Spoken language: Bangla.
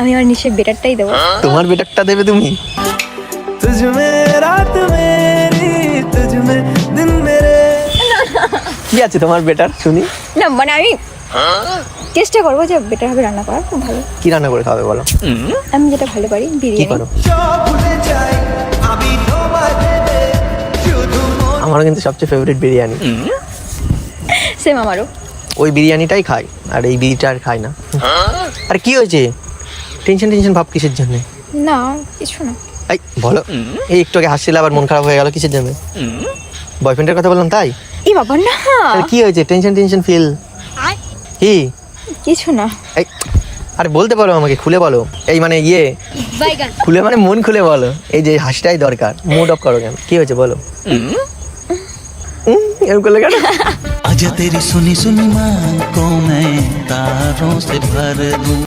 আমি আমার নিশ্চয় বেটারটাই দেবো। তোমার বেটারটা দেবে তুমি? কি আছে তোমার বেটার শুনি? না মানে আমি চেষ্টা করব যে বেটার হবে রান্না করার খুব ভালো। কি রান্না করে খাবে বলো? আমি যেটা ভালো পারি বিরিয়ানি। আমার কিন্তু সবচেয়ে ফেভারিট বিরিয়ানি। সেম আমারও। ওই বিরিয়ানিটাই খাই আর এই বিরিটা আর খাই না। আর কি হয়েছে? টেনশন টেনশন ভাব কিসের জন্য না কিছু না এই বলো এই একটু আগে হাসছিলে আবার মন খারাপ হয়ে গেল কিসের জন্য বয়ফ্রেন্ডের কথা বললাম তাই এই বাবা না আরে কি হয়েছে টেনশন টেনশন ফিল কি কিছু না এই আরে বলতে পারো আমাকে খুলে বলো এই মানে ইয়ে বাইগান খুলে মানে মন খুলে বলো এই যে হাসিটাই দরকার মুড অফ করো কেন কি হয়েছে বলো উম, এরকম করলে কেন आजा तेरी सुनी सुनी मांग को मैं तारों से भर दूं